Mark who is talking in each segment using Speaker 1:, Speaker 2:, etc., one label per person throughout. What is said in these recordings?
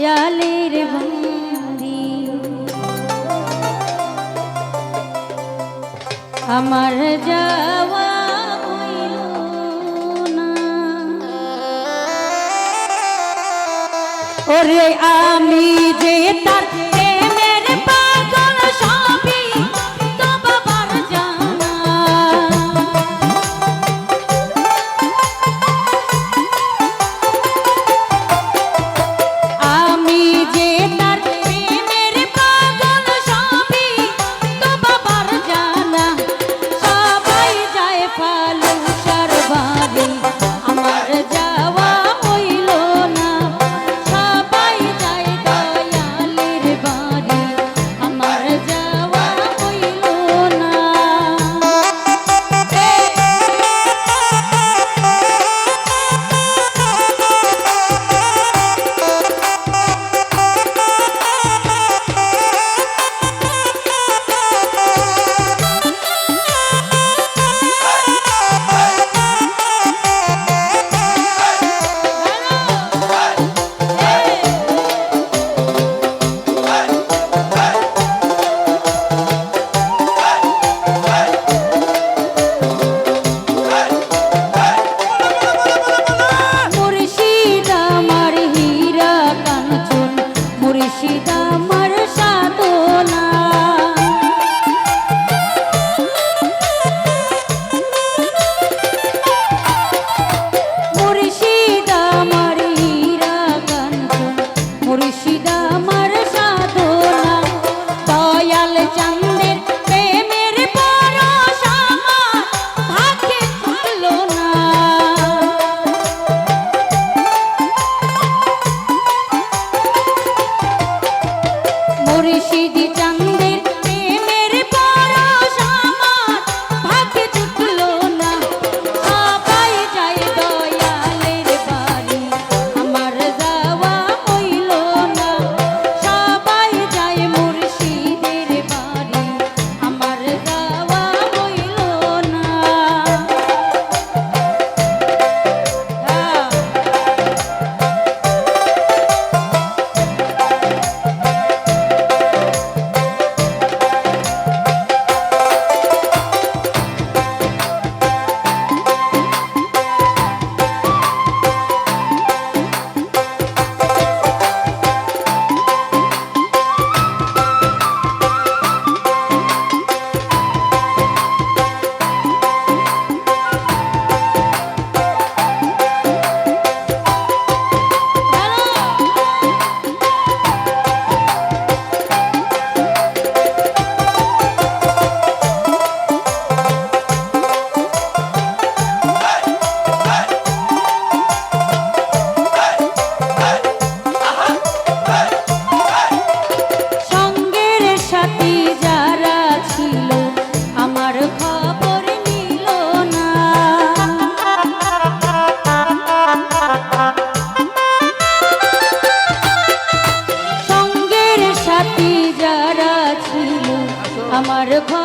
Speaker 1: দয়ালের বন্দি। আমার যাওয়া ওরে আমি যে তার amar sa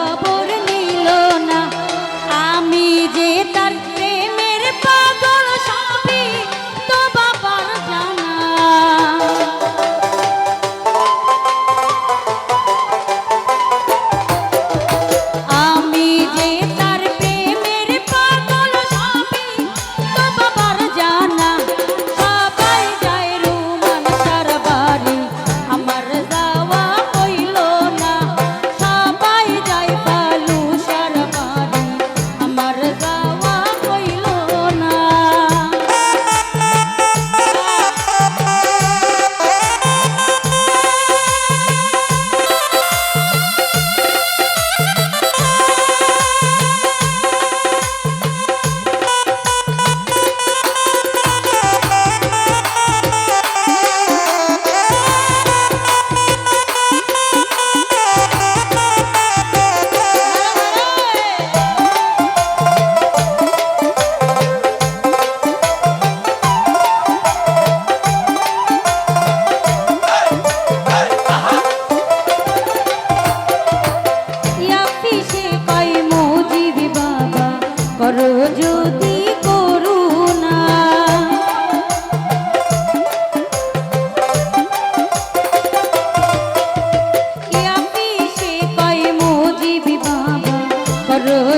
Speaker 1: খবর নিল না। আমি যে তার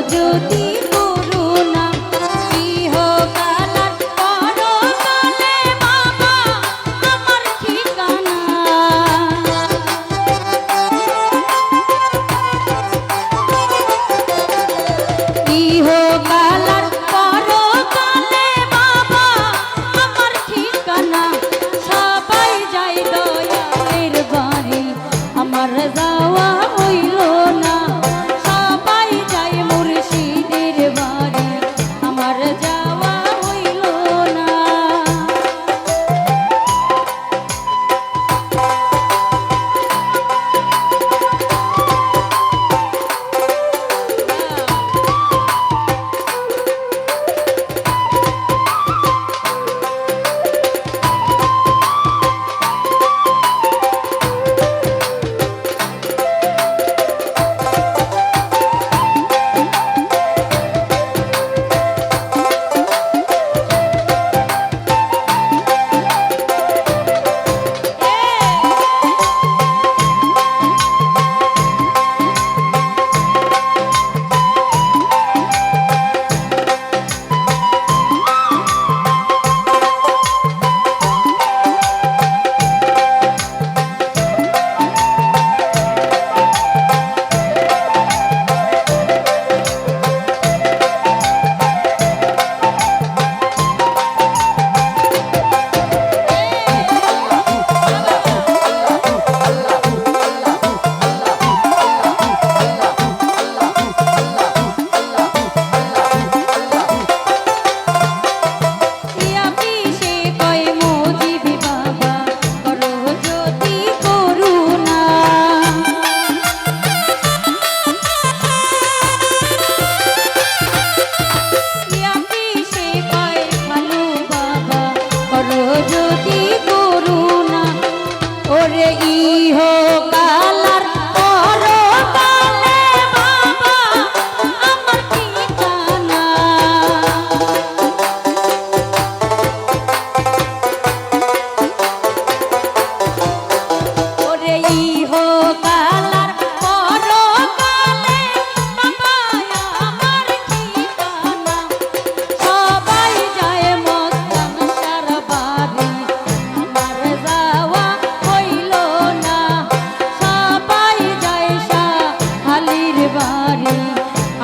Speaker 1: যদি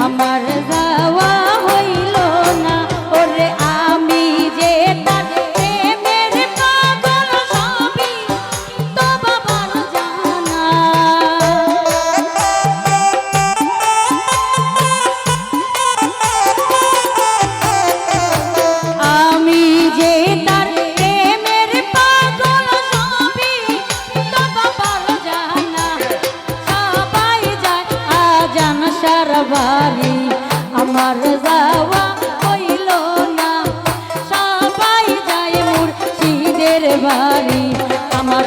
Speaker 1: আমার যাওয়া বাড়ি আমার